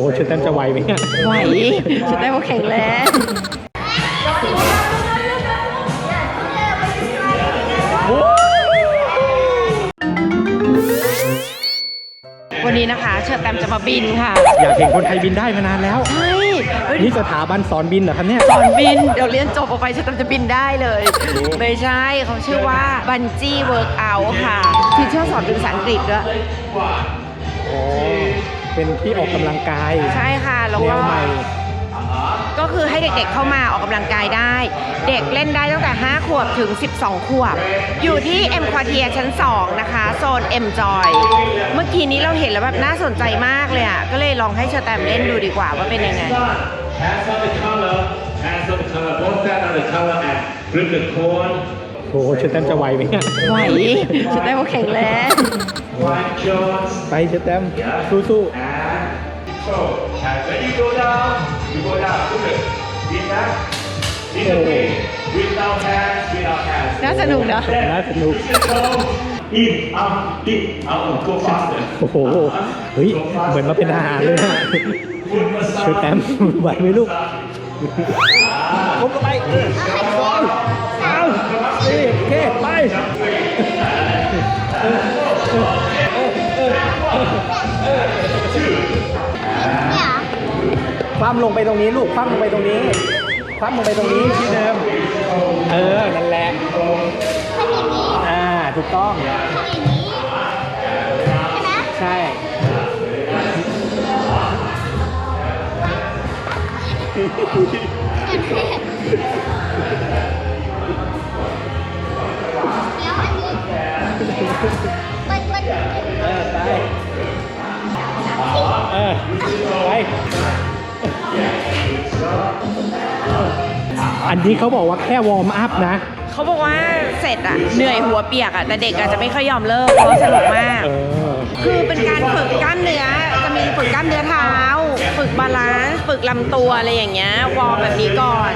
หชุดแต้มจะไหวไหมเนี่ยไหวชุดได้ว่าแข็งแรงวันนี้นะคะ เชิญแตมจะมาบินค่ะ อยากเห็นคนไทยบินได้มานานแล้ว ใช่เฮ้ยนี่สถาบันสอนบินเหรอครับเนี่ย สอนบิน เดี๋ยวเรียนจบออกไปเชิญแตมจะบินได้เลย ไม่ใช่เขาชื่อว่าบันจี้เวิร์กเอาค่ะทีเชอร์สอนเป็นภาษาอังกฤษด้วยอ๋อ เป็นที่ออกกำลังกายใช่ค่ะแล้วแนก็ วใหม่ ก็คือให้เด็กๆเข้ามาออกกำลังกายได้ เด็กเล่นได้ตั้งแต่ 5 ขวบถึง 12 ขวบ อยู่ที่ M Quartier ชั้น 2 นะคะ โซน M Joy เมื่อกี้นี้เราเห็นแล้วแบบน่าสนใจมากเลยอะ ก็เลยลองให้เชอร์แตมเล่นดูดีกว่าว่าเป็นยังไง Hands on the collar, hands on the collar, both hands on the collar and grip the cone. โอ้โหชุดแต้มจะไหวไหมเนี่ย ไหวชุดได้ว่าแข็งแรง One shot ไปชุดแต้มสู้ and so. And when you go down, you go down. Look at Lean back. Lean the way. Without hands, without hands. น่าสนุกเนอะๆน่าสนุก So, in, out, in, out. Go faster. โอ้โห เฮ้ย เหมือนมาเป็นทหารเลยนะ Foot massage. ชุดแต้มไหวไหมลูกผมลงไปสองสามสี่โอเค ไป คว่ำลงไปตรงนี้ลูกคว่ำลงไปตรงนี้คว่ำลงไปตรงนี้ที่เดิม เออ นั่นแหละอ่า ถูกต้องใช่เอ อันนี้เขาบอกว่าแค่วอร์มอัพนะ เขาบอกว่าเสร็จอะเหนื่อยหัวเปียกอะแต่เด็กอะจะไม่ค่อยยอมเลิกเพราะว่าสนุกมาก เออ คือเป็นการฝึกกล้ามเนื้อ จะมีฝึกกล้ามเนื้อเท้า ฝึกบาลานซ์ ฝึกลำตัวอะไรอย่างเงี้ย วอร์มแบบนี้ก่อน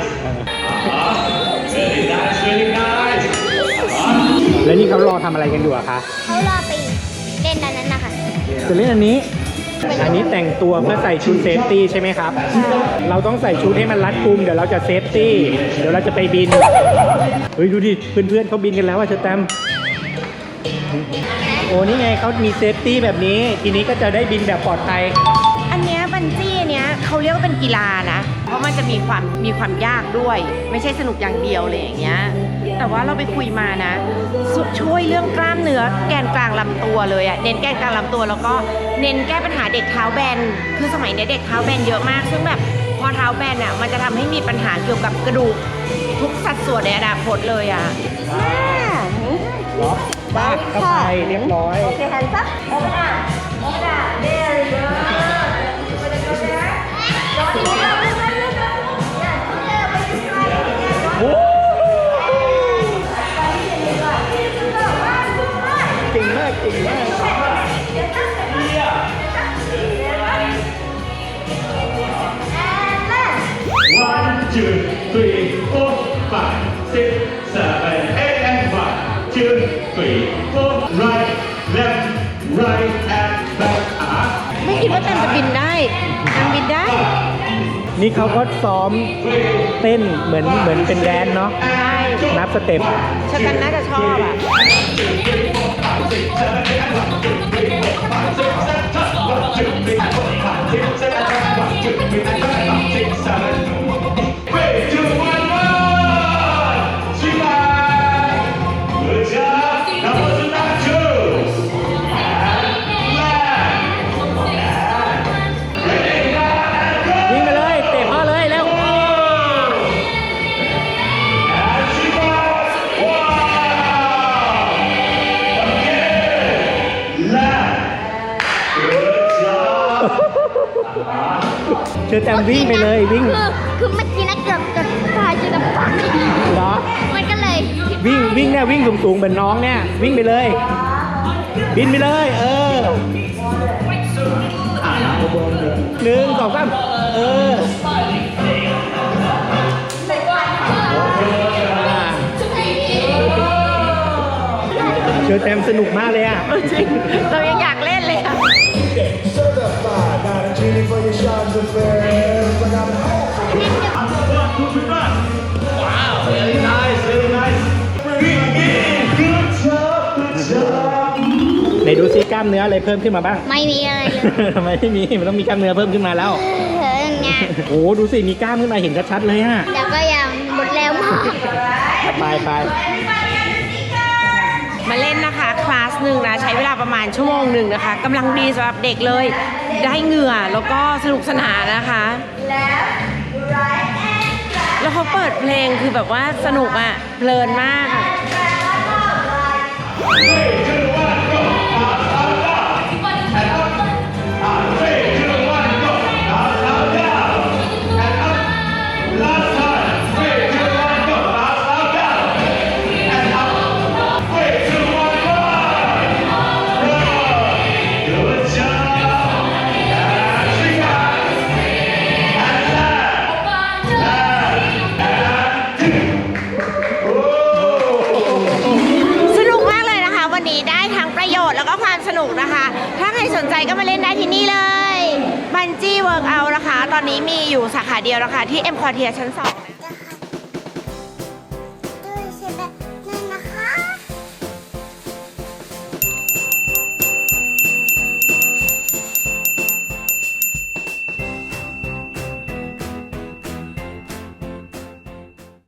Very nice, very nice. แล้วนี่เขารอทำอะไรกันอยู่อะคะ เขารอไปเล่นดันนั้นนะคะ จะเล่นอันนี้ อันนี้แต่งตัวเพื่อใส่ชุดเซฟตี้ใช่ไหมครับ เราต้องใส่ชุดให้มันรัดกุมเดี๋ยวเราจะเซฟตี้ เดี๋ยวเราจะไปบิน เฮ้ยดูดิ เพื่อนๆเขาบินกันแล้วอะเชอแตมโอ้นี่ไงเขามีเซฟตี้แบบนี้ ทีนี้ก็จะได้บินแบบปลอดภัย อันเนี้ยบันจี้ เนี้ยเขาเรียกว่าเป็นกีฬานะ เพราะมันจะมีความมีความยากด้วย ไม่ใช่สนุกอย่างเดียวเลยอย่างเงี้ย แต่ว่าเราไปคุยมานะสุดช่วยเรื่องกล้ามเนื้อแกนกลางลำตัวเลยอะเน้นแกนกลางลำตัวแล้วก็เน้นแก้ปัญหาเด็กเท้าแบน คือสมัยเนี้ยเด็กเท้าแบนเยอะมาก ซึ่งแบบพอเท้าแบนอะมันจะทำให้มีปัญหาเกี่ยวกับกระดูกทุกสัดส่วนในอนาคตเลยอะล็อกบ้าเข้าไปเรียบร้อยโอเคหันซับโอ้ค่ะโอ้ค่ะ very good two, three, four, five, six, seven, eight, and one, two, three, four. Right, left, right, and back. Up. ไม่คิดว่าแตมจะบินได้แตมบินได้ นี่เขาก็ซ้อมเต้นเหมือนเหมือนเป็นแดนเนาะใช่นับสเต็ปชะกันน่าจะชอบอะ เชิญแตมวิ่งไปเลยวิ่ง คือคือเมื่อกี้นะเกือบจะตายจะปักเหรอ มันก็เลยวิ่งวิ่งเนี่ยวิ่งสูงๆเหมือนน้องเนี่ยวิ่งไปเลย บินไปเลย เออหนึ่งสองสามเออเชิญแตมสนุกมากเลยอะจริง ไหนดูซิกล้ามเนื้ออะไรเพิ่มขึ้นมาบ้าง ไม่มีอะไรเลยทำไมไม่มีมันต้องมีกล้ามเนื้อเพิ่มขึ้นมาแล้วเฮ้ยไงโอ้ดูสิมีกล้ามขึ้นมาเห็นชัดๆเลยฮะแต่ก็ยังหมดแล้วมากไปไปมาเล่นนะคะคลาสหนึ่งนะใช้เวลาประมาณชั่วโมงหนึ่งนะคะกำลังดีสำหรับเด็กเลย ได้เหงื่อแล้วก็สนุกสนานนะคะ แล้วเขาเปิดเพลงคือแบบว่าสนุกอะเพลินมาก แล้วก็ความสนุกนะคะ ถ้าใครสนใจก็มาเล่นได้ที่นี่เลยบันจี้เวิร์กเอานะคะ ตอนนี้มีอยู่สาขาเดียวนะคะที่เอ็มคอเทียชั้น2นะคะ